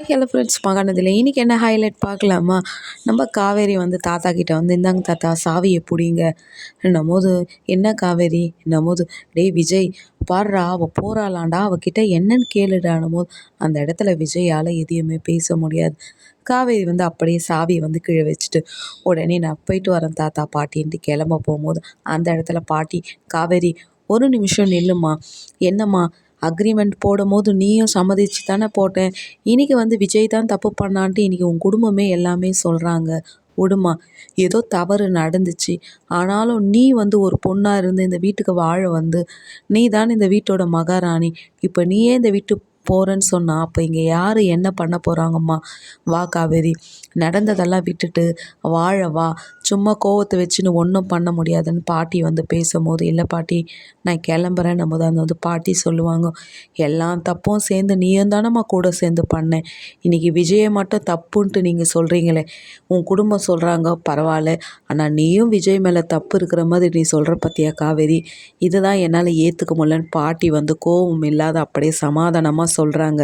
Hello friends மகானதில் இன்றைக்கி என்ன highlight பார்க்கலாமா? நம்ம காவேரி வந்து தாத்தா கிட்ட வந்து இந்தாங்க தாத்தா சாவியை பிடிங்க. போது என்ன காவேரி? போது டேய் விஜய் பாடுறா அவள் போகிறாளாண்டா அவகிட்ட என்னன்னு கேளுடானும் போது அந்த இடத்துல விஜயால் எதையுமே பேச முடியாது. காவேரி வந்து அப்படியே சாவியை வந்து கீழே வச்சுட்டு உடனே நான் போயிட்டு வரேன் தாத்தா பாட்டின்ட்டு கிளம்ப போகும்போது அந்த இடத்துல பாட்டி காவேரி ஒரு நிமிஷம் நில்லுமா என்னம்மா? அக்ரிமெண்ட் போடும்போது நீயும் சம்மதிச்சு தானே போட்டேன். இன்றைக்கி வந்து விஜய் தான் தப்பு பண்ணான்ட்டு இன்றைக்கி உன் குடும்பமே எல்லாமே சொல்கிறாங்க விடுமா ஏதோ தவறு நடந்துச்சு. ஆனாலும் நீ வந்து ஒரு பொண்ணாக இருந்து இந்த வீட்டுக்கு வாழ வந்து நீ தான் இந்த வீட்டோட மகாராணி. இப்போ நீயே இந்த வீட்டு போகிறேன்னு சொன்னால் அப்போ இங்கே யார் என்ன பண்ண போகிறாங்கம்மா வா காவேரி நடந்ததெல்லாம் விட்டுட்டு வாழ வா. சும்மா கோவத்தை வச்சுன்னு ஒன்றும் பண்ண முடியாதுன்னு பாட்டி வந்து பேசும்போது இல்லை பாட்டி நான் கிளம்புறேன். நம்ம தான் வந்து பாட்டி சொல்லுவாங்க. எல்லாம் தப்பும் சேர்ந்து நீயும் தானம்மா கூட சேர்ந்து பண்ணேன் இன்றைக்கி விஜயை மட்டும் தப்புன்ட்டு நீங்கள் சொல்கிறீங்களே உன் குடும்பம் சொல்கிறாங்க பரவாயில்ல. ஆனால் நீயும் விஜய் மேலே தப்பு இருக்கிற மாதிரி நீ சொல்கிற பற்றியா காவேரி? இதுதான் என்னால் ஏற்றுக்க முடியலன்னு பாட்டி வந்து கோவம் இல்லாத அப்படியே சமாதானமாக சொல்கிறாங்க